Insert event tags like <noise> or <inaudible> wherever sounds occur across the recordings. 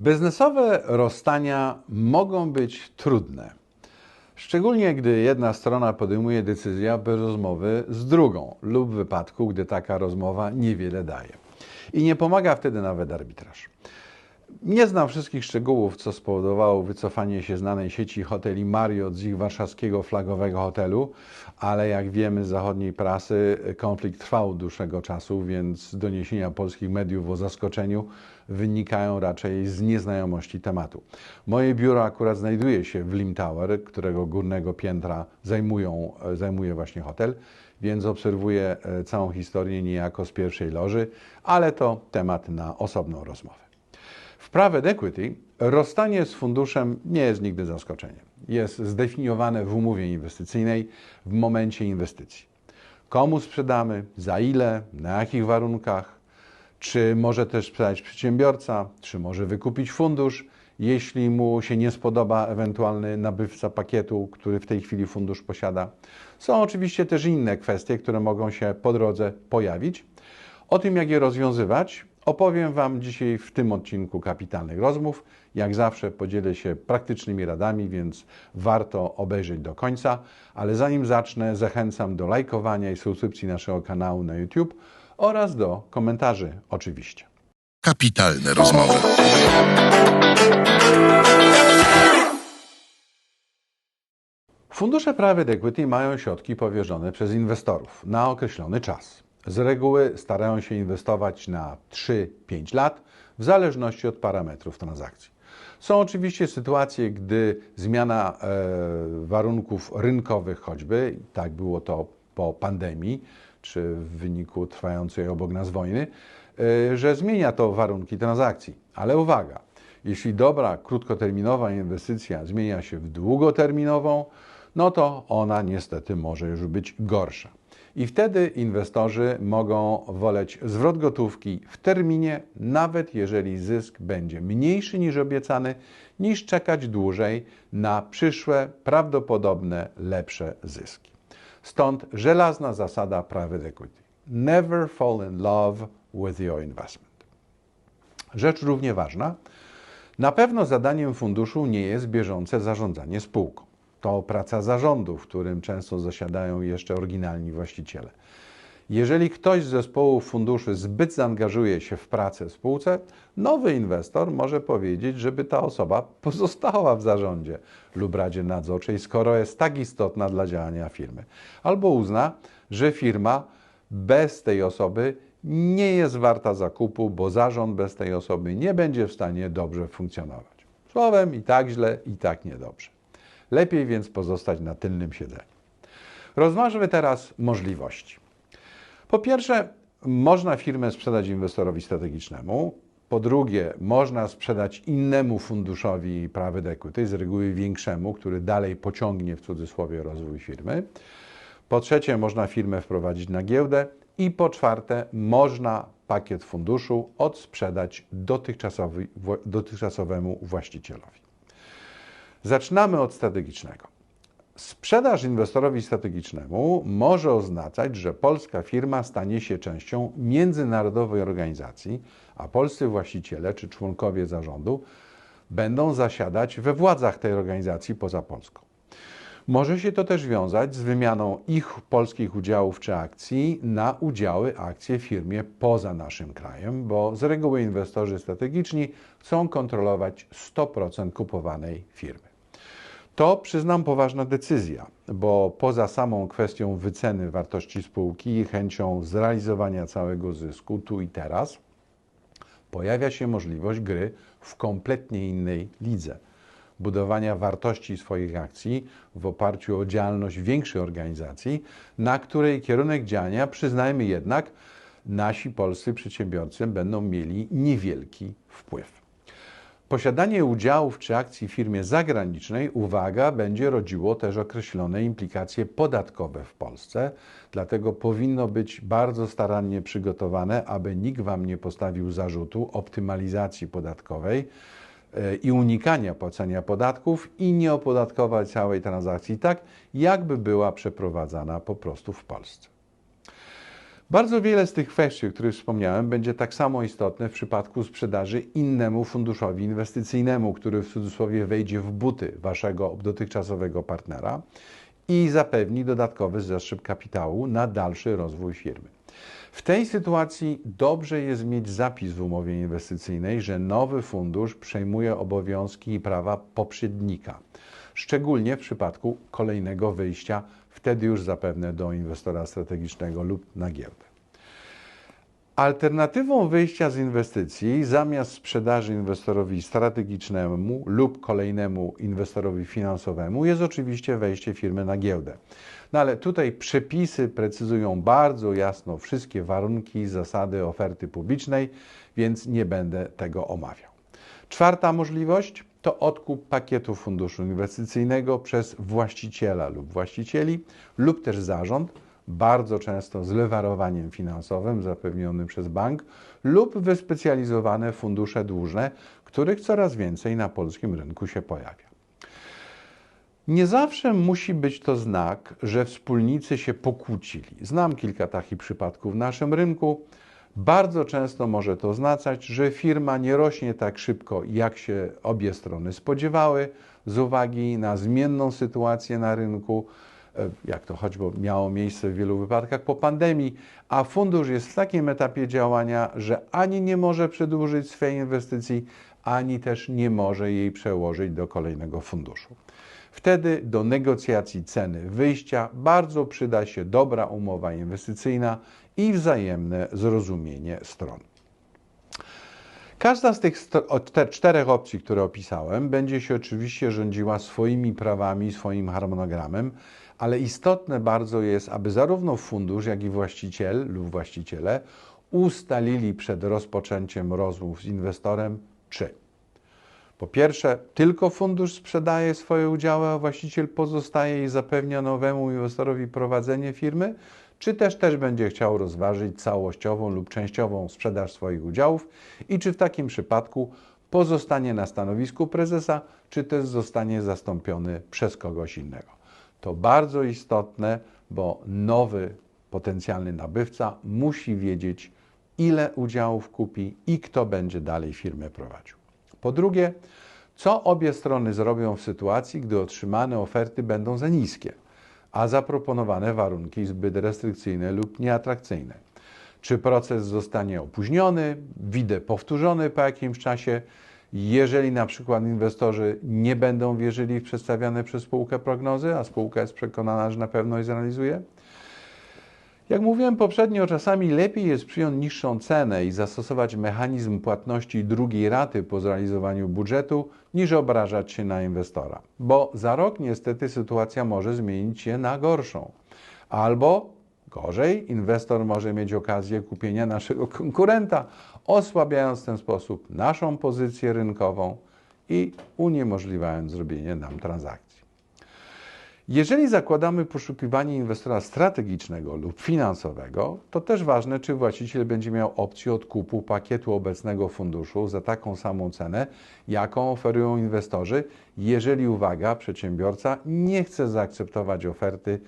Biznesowe rozstania mogą być trudne. Szczególnie gdy jedna strona podejmuje decyzję, aby rozmowy z drugą, lub w wypadku, gdy taka rozmowa niewiele daje. I nie pomaga wtedy nawet arbitraż. Nie znam wszystkich szczegółów, co spowodowało wycofanie się znanej sieci hoteli Marriott z ich warszawskiego flagowego hotelu, ale jak wiemy z zachodniej prasy, konflikt trwał dłuższego czasu, więc doniesienia polskich mediów o zaskoczeniu wynikają raczej z nieznajomości tematu. Moje biuro akurat znajduje się w Lim Tower, którego górnego piętra zajmują, zajmuje właśnie hotel, więc obserwuję e, całą historię niejako z pierwszej loży, ale to temat na osobną rozmowę. W private equity rozstanie z funduszem nie jest nigdy zaskoczeniem. Jest zdefiniowane w umowie inwestycyjnej w momencie inwestycji. Komu sprzedamy, za ile, na jakich warunkach, czy może też sprzedać przedsiębiorca, czy może wykupić fundusz, jeśli mu się nie spodoba ewentualny nabywca pakietu, który w tej chwili fundusz posiada. Są oczywiście też inne kwestie, które mogą się po drodze pojawić. O tym, jak je rozwiązywać, Opowiem Wam dzisiaj w tym odcinku Kapitalnych Rozmów. Jak zawsze podzielę się praktycznymi radami, więc warto obejrzeć do końca. Ale zanim zacznę, zachęcam do lajkowania i subskrypcji naszego kanału na YouTube oraz do komentarzy oczywiście. Kapitalne rozmowy. Fundusze private equity mają środki powierzone przez inwestorów na określony czas. Z reguły starają się inwestować na 3-5 lat, w zależności od parametrów transakcji. Są oczywiście sytuacje, gdy zmiana e, warunków rynkowych, choćby, tak było to po pandemii, czy w wyniku trwającej obok nas wojny, e, że zmienia to warunki transakcji. Ale uwaga, jeśli dobra, krótkoterminowa inwestycja zmienia się w długoterminową, no to ona niestety może już być gorsza. I wtedy inwestorzy mogą woleć zwrot gotówki w terminie, nawet jeżeli zysk będzie mniejszy niż obiecany, niż czekać dłużej na przyszłe, prawdopodobne, lepsze zyski. Stąd żelazna zasada private equity. Never fall in love with your investment. Rzecz równie ważna. Na pewno zadaniem funduszu nie jest bieżące zarządzanie spółką. To praca zarządu, w którym często zasiadają jeszcze oryginalni właściciele. Jeżeli ktoś z zespołu funduszy zbyt zaangażuje się w pracę w spółce, nowy inwestor może powiedzieć, żeby ta osoba pozostała w zarządzie lub radzie nadzorczej, skoro jest tak istotna dla działania firmy. Albo uzna, że firma bez tej osoby nie jest warta zakupu, bo zarząd bez tej osoby nie będzie w stanie dobrze funkcjonować. Słowem, i tak źle, i tak niedobrze. Lepiej więc pozostać na tylnym siedzeniu. Rozważmy teraz możliwości. Po pierwsze, można firmę sprzedać inwestorowi strategicznemu. Po drugie, można sprzedać innemu funduszowi private equity, z reguły większemu, który dalej pociągnie w cudzysłowie rozwój firmy. Po trzecie, można firmę wprowadzić na giełdę. I po czwarte, można pakiet funduszu odsprzedać dotychczasowemu właścicielowi. Zaczynamy od strategicznego. Sprzedaż inwestorowi strategicznemu może oznaczać, że polska firma stanie się częścią międzynarodowej organizacji, a polscy właściciele czy członkowie zarządu będą zasiadać we władzach tej organizacji poza Polską. Może się to też wiązać z wymianą ich polskich udziałów czy akcji na udziały, akcje w firmie poza naszym krajem, bo z reguły inwestorzy strategiczni chcą kontrolować 100% kupowanej firmy. To, przyznam, poważna decyzja, bo poza samą kwestią wyceny wartości spółki i chęcią zrealizowania całego zysku tu i teraz, pojawia się możliwość gry w kompletnie innej lidze. Budowania wartości swoich akcji w oparciu o działalność większej organizacji, na której kierunek działania, przyznajmy jednak, nasi polscy przedsiębiorcy będą mieli niewielki wpływ. Posiadanie udziałów czy akcji w firmie zagranicznej, uwaga, będzie rodziło też określone implikacje podatkowe w Polsce, dlatego powinno być bardzo starannie przygotowane, aby nikt Wam nie postawił zarzutu optymalizacji podatkowej e, i unikania płacenia podatków i nie opodatkować całej transakcji tak, jakby była przeprowadzana po prostu w Polsce. Bardzo wiele z tych kwestii, o których wspomniałem, będzie tak samo istotne w przypadku sprzedaży innemu funduszowi inwestycyjnemu, który w cudzysłowie wejdzie w buty waszego dotychczasowego partnera i zapewni dodatkowy zastrzyk kapitału na dalszy rozwój firmy. W tej sytuacji dobrze jest mieć zapis w umowie inwestycyjnej, że nowy fundusz przejmuje obowiązki i prawa poprzednika, szczególnie w przypadku kolejnego wyjścia, wtedy już zapewne do inwestora strategicznego lub na giełdę. Alternatywą wyjścia z inwestycji zamiast sprzedaży inwestorowi strategicznemu lub kolejnemu inwestorowi finansowemu jest oczywiście wejście firmy na giełdę. No ale tutaj przepisy precyzują bardzo jasno wszystkie warunki i zasady oferty publicznej, więc nie będę tego omawiał. Czwarta możliwość to odkup pakietu funduszu inwestycyjnego przez właściciela lub właścicieli lub też zarząd bardzo często z lewarowaniem finansowym zapewnionym przez bank lub wyspecjalizowane fundusze dłużne, których coraz więcej na polskim rynku się pojawia. Nie zawsze musi być to znak, że wspólnicy się pokłócili. Znam kilka takich przypadków w naszym rynku. Bardzo często może to oznaczać, że firma nie rośnie tak szybko, jak się obie strony spodziewały, z uwagi na zmienną sytuację na rynku, E, jak to choćby miało miejsce w wielu wypadkach po pandemii, a fundusz jest w takim etapie działania, że ani nie może przedłużyć swojej inwestycji, ani też nie może jej przełożyć do kolejnego funduszu. Wtedy do negocjacji ceny wyjścia bardzo przyda się dobra umowa inwestycyjna i wzajemne zrozumienie stron. Każda z tych czterech opcji, które opisałem, będzie się oczywiście rządziła swoimi prawami, swoim harmonogramem, ale istotne bardzo jest, aby zarówno fundusz, jak i właściciel lub właściciele ustalili przed rozpoczęciem rozmów z inwestorem, czy po pierwsze, tylko fundusz sprzedaje swoje udziały, a właściciel pozostaje i zapewnia nowemu inwestorowi prowadzenie firmy, czy też też będzie chciał rozważyć całościową lub częściową sprzedaż swoich udziałów i czy w takim przypadku pozostanie na stanowisku prezesa, czy też zostanie zastąpiony przez kogoś innego. To bardzo istotne, bo nowy potencjalny nabywca musi wiedzieć, ile udziałów kupi i kto będzie dalej firmę prowadził. Po drugie, co obie strony zrobią w sytuacji, gdy otrzymane oferty będą za niskie, a zaproponowane warunki zbyt restrykcyjne lub nieatrakcyjne. Czy proces zostanie opóźniony, widzę powtórzony po jakimś czasie, jeżeli na przykład inwestorzy nie będą wierzyli w przedstawiane przez spółkę prognozy, a spółka jest przekonana, że na pewno je zrealizuje? Jak mówiłem poprzednio, czasami lepiej jest przyjąć niższą cenę i zastosować mechanizm płatności drugiej raty po zrealizowaniu budżetu, niż obrażać się na inwestora. Bo za rok niestety sytuacja może zmienić się na gorszą. Albo Gorzej, inwestor może mieć okazję kupienia naszego <laughs> konkurenta, osłabiając w ten sposób naszą pozycję rynkową i uniemożliwiając zrobienie nam transakcji. Jeżeli zakładamy poszukiwanie inwestora strategicznego lub finansowego, to też ważne, czy właściciel będzie miał opcję odkupu pakietu obecnego funduszu za taką samą cenę, jaką oferują inwestorzy, jeżeli, uwaga, przedsiębiorca nie chce zaakceptować oferty,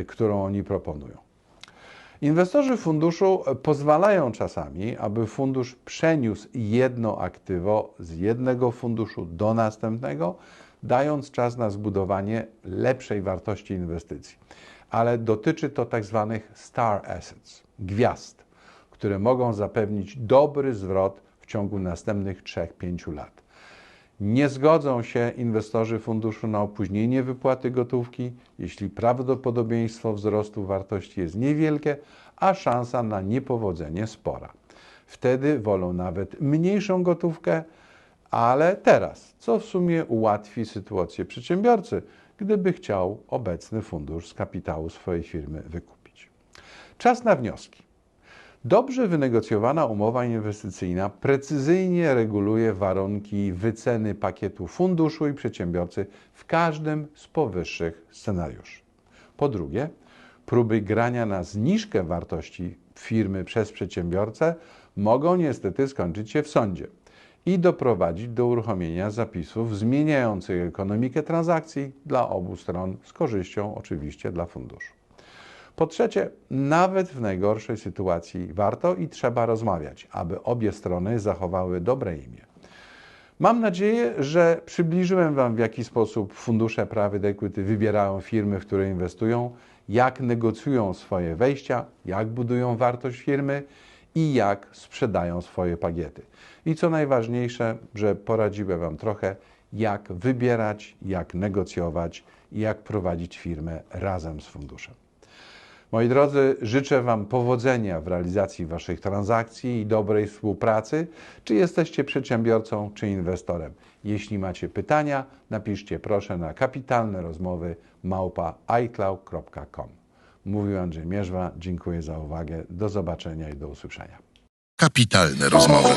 y, którą oni proponują. Inwestorzy funduszu pozwalają czasami, aby fundusz przeniósł jedno aktywo z jednego funduszu do następnego, dając czas na zbudowanie lepszej wartości inwestycji. Ale dotyczy to tak zwanych star assets, gwiazd, które mogą zapewnić dobry zwrot w ciągu następnych 3-5 lat. Nie zgodzą się inwestorzy funduszu na opóźnienie wypłaty gotówki, jeśli prawdopodobieństwo wzrostu wartości jest niewielkie, a szansa na niepowodzenie spora. Wtedy wolą nawet mniejszą gotówkę, ale teraz, co w sumie ułatwi sytuację przedsiębiorcy, gdyby chciał obecny fundusz z kapitału swojej firmy wykupić. Czas na wnioski. Dobrze wynegocjowana umowa inwestycyjna precyzyjnie reguluje warunki wyceny pakietu funduszu i przedsiębiorcy w każdym z powyższych scenariuszy. Po drugie, próby grania na zniżkę wartości firmy przez przedsiębiorcę mogą niestety skończyć się w sądzie i doprowadzić do uruchomienia zapisów zmieniających ekonomikę transakcji dla obu stron, z korzyścią oczywiście dla funduszu. Po trzecie, nawet w najgorszej sytuacji warto i trzeba rozmawiać, aby obie strony zachowały dobre imię. Mam nadzieję, że przybliżyłem Wam, w jaki sposób fundusze private equity wybierają firmy, w które inwestują, jak negocjują swoje wejścia, jak budują wartość firmy i jak sprzedają swoje pakiety. I co najważniejsze, że poradziłem Wam trochę, jak wybierać, jak negocjować i jak prowadzić firmę razem z funduszem. Moi drodzy, życzę Wam powodzenia w realizacji Waszych transakcji i dobrej współpracy, czy jesteście przedsiębiorcą, czy inwestorem. Jeśli macie pytania, napiszcie proszę na kapitalne rozmowy małpa. Mówił Andrzej Mierzwa, dziękuję za uwagę, do zobaczenia i do usłyszenia. Kapitalne rozmowy.